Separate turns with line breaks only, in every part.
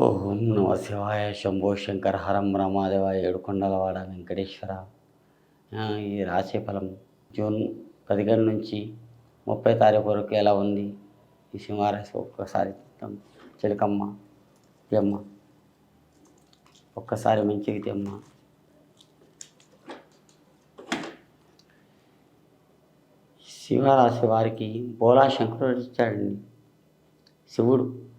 ఓం నమ శివాయ శంభో శంకర హరం రమాదేవ ఏడుకొండలవాడ వెంకటేశ్వర. ఈ రాశి ఫలం జూన్ పదిహేను నుంచి ముప్పై తారీఖు వరకు ఎలా ఉంది? ఈ సింహరాశి ఒక్కసారి చూద్దాం చిలకమ్మ తెమ్మ ఒక్కసారి మంచిగా తెమ్మ సింహరాశి వారికి బోలా శంకరుడు ఇచ్చాడండి. శివుడు.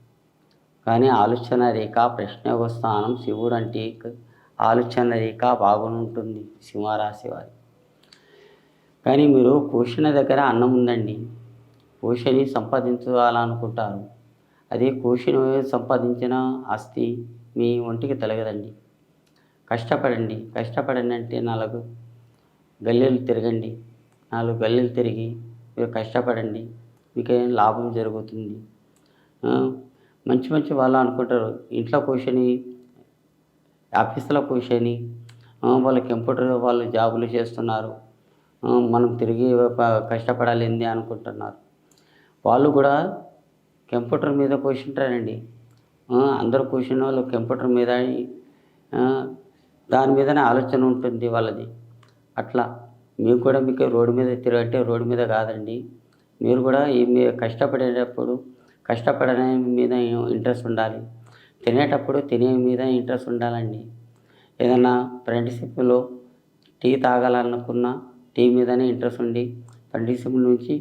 కానీ ఆలోచన రేఖ ప్రశ్నయోగ స్థానం శివుడు అంటే ఆలోచన రేఖ బాగుంటుంది సింహరాశి వారి. కానీ మీరు పోషణ దగ్గర అన్నం ఉందండి. పోషణి సంపాదించాలనుకుంటారు. అదే కూర్చుని సంపాదించిన ఆస్తి మీ ఒంటికి తలగదండి. కష్టపడండి. కష్టపడండి అంటే నాలుగు గల్లీలు తిరగండి. నాలుగు గల్లీలు తిరిగి మీరు కష్టపడండి. మీకేం లాభం జరుగుతుంది? మంచి మంచి వాళ్ళు అనుకుంటారు. ఇంట్లో కూర్చొని ఆఫీసులో కూర్చొని వాళ్ళు వాళ్ళ కంప్యూటర్ వాళ్ళు జాబులు చేస్తున్నారు. మనం తిరిగి కష్టపడాలి ఏంది అనుకుంటున్నారు. వాళ్ళు కూడా కంప్యూటర్ మీద కూర్చుంటారండి. అందరూ కూర్చున్న వాళ్ళు కంప్యూటర్ మీద దాని మీదనే ఆలోచన ఉంటుంది వాళ్ళది. అట్లా. మేము కూడా మీకు రోడ్డు మీద తిరగంటే రోడ్డు మీద కాదండి. మీరు కూడా ఈ మీ కష్టపడేటప్పుడు కష్టపడనే మీద ఇంట్రెస్ట్ ఉండాలి? తినేటప్పుడు తినే మీద ఇంట్రెస్ట్ ఉండాలండి. ఏదైనా ఫ్రెండ్షిప్లో టీ తాగాలనుకున్నా టీ మీదనే ఇంట్రెస్ట్ ఉండి ఫ్రెండ్షిప్ నుంచి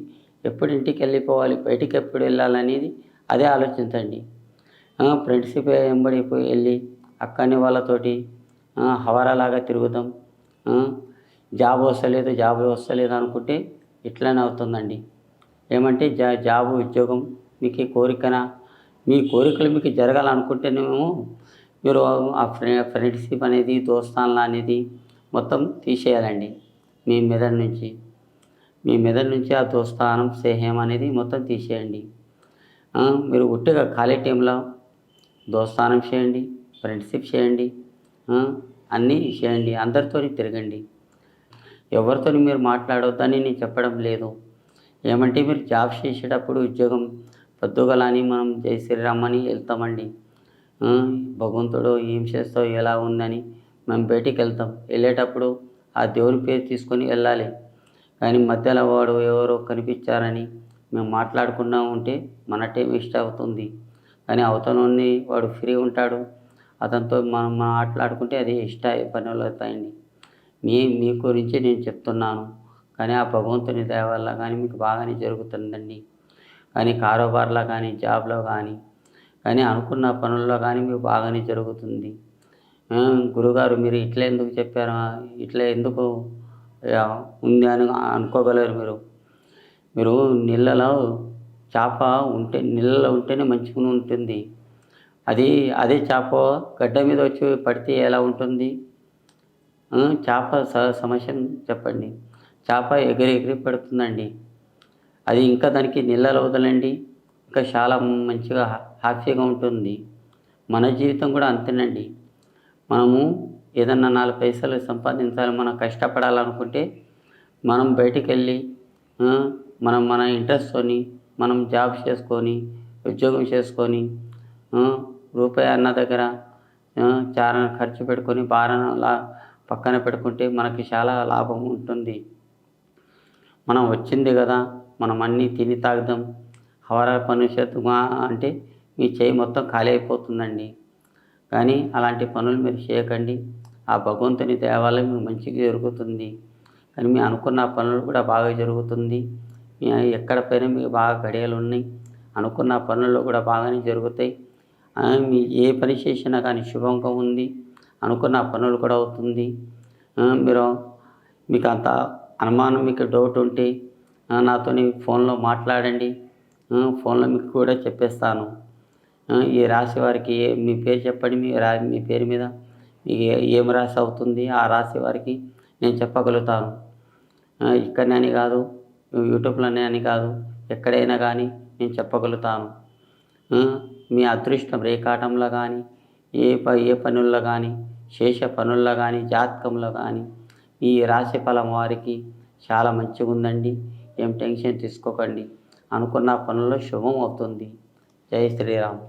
ఎప్పుడు ఇంటికి వెళ్ళిపోవాలి బయటికి ఎప్పుడు వెళ్ళాలనేది అదే ఆలోచించండి. ఫ్రెండ్షిప్ వెంబడి పోయి వెళ్ళి అక్కని వాళ్ళతోటి హవరాలాగా హవారాలాగా తిరుగుదాం జాబ్ వస్తలేదు జాబ్ వస్తలేదు అనుకుంటే ఇట్లానే అవుతుందండి. ఏమంటే జా జాబ్ ఉద్యోగం మీకే కోరికన? మీ కోరికలు మీకు జరగాలనుకుంటేనేమో మీరు ఆ ఫ్రెండ్ ఫ్రెండ్షిప్ అనేది దోస్తాన్లు అనేది మొత్తం తీసేయాలండి. మీ మెదడు నుంచి. మీ మెదడు నుంచి ఆ దోస్తానం స్నేహం అనేది మొత్తం తీసేయండి. మీరు ఉట్టిగా ఖాళీ టైంలో దోస్తానం చేయండి ఫ్రెండ్షిప్ చేయండి అన్నీ చేయండి అందరితో తిరగండి. ఎవరితో మీరు మాట్లాడొద్దని నేను చెప్పడం లేదు. ఏమంటే మీరు జాబ్ చేసేటప్పుడు ఉద్యోగం పొద్దుగలని మనం జై శ్రీరామ్ అని వెళ్తామండి భగవంతుడు ఏం చేస్తావు ఎలా ఉందని మేము బయటికి వెళ్తాం. వెళ్ళేటప్పుడు ఆ దేవుని పేరు తీసుకొని వెళ్ళాలి. కానీ మధ్యలో వాడు ఎవరో కనిపించారని మేము మాట్లాడుకున్నా ఉంటే మన టైం వేస్ట్ అవుతుంది. కానీ అవతలని వాడు ఫ్రీ ఉంటాడు. అతనితో మనం మాట్లాడుకుంటే అది ఇష్ట పనులు అవుతాయండి. మీ మీ గురించి నేను చెప్తున్నాను. కానీ ఆ భగవంతుని దయ వల్ల కానీ మీకు బాగానే జరుగుతుందండి. కానీ కారోబార్లో కానీ జాబ్లో కానీ కానీ అనుకున్న పనుల్లో కానీ మీకు బాగానే జరుగుతుంది. గురుగారు మీరు ఇట్లా ఎందుకు చెప్పారు? ఇట్లా ఎందుకు ఉంది అని అనుకోగలరు మీరు? మీరు నీళ్ళలో చేప ఉంటే నీళ్ళలో ఉంటేనే మంచిగా ఉంటుంది. అది అదే చేప గడ్డ మీద వచ్చి పడితే ఎలా ఉంటుంది? చేప స సమస్యను చెప్పండి. చేప ఎగిరి ఎగిరి పడుతుందండి. అది ఇంకా దానికి నీళ్ళలో వదలండి. ఇంకా చాలా మంచిగా హ్యాపీగా ఉంటుంది. మన జీవితం కూడా అంతేనండి. మనము ఏదన్నా నాలుగు పైసలు సంపాదించాలి మనం కష్టపడాలనుకుంటే మనం బయటికి వెళ్ళి మనం మన ఇంట్రెస్ట్తోని మనం జాబ్ చేసుకొని ఉద్యోగం చేసుకొని రూపాయి అన్న దగ్గర చాలా ఖర్చు పెట్టుకొని భారణ లా పక్కన పెట్టుకుంటే మనకి చాలా లాభం ఉంటుంది. మనం వచ్చింది కదా మనం అన్నీ తిని తాగుదాం. హవరా పని అంటే మీ చేయి మొత్తం ఖాళీ అయిపోతుందండి. కానీ అలాంటి పనులు మీరు చేయకండి. ఆ భగవంతుని దేవాలయం మీకు మంచిగా జరుగుతుంది. కానీ మీ అనుకున్న పనులు కూడా బాగా జరుగుతుంది. మీ ఎక్కడ పైన మీకు బాగా గడియలు ఉన్నాయి. అనుకున్న పనుల్లో కూడా బాగానే జరుగుతాయి. మీ ఏ పని చేసినా కానీ శుభంగా ఉంది. అనుకున్న పనులు కూడా అవుతుంది. మీరు మీకు అంత అనుమానం మీకు డౌట్ ఉంటే నాతోని ఫోన్లో మాట్లాడండి. ఫోన్లో మీకు కూడా చెప్పేస్తాను. ఈ రాశి వారికి మీ పేరు చెప్పండి మీ రా మీ పేరు మీద. మీకు ఏం రాశి అవుతుంది ఆ రాశి వారికి నేను చెప్పగలుగుతాను. ఇక్కడనే అని కాదు యూట్యూబ్లోనే అని కాదు ఎక్కడైనా కానీ నేను చెప్పగలుగుతాను. మీ అదృష్టం రేఖాటంలో కానీ ఏ ప ఏ పనుల్లో కానీ శేష పనుల్లో కానీ జాతకంలో కానీ ఈ రాశి ఫలం వారికి చాలా మంచిగా ఉందండి ఏం టెన్షన్ తీసుకోకండి. అనుకున్న పనుల్లో శుభం అవుతుంది. జై శ్రీరామ్.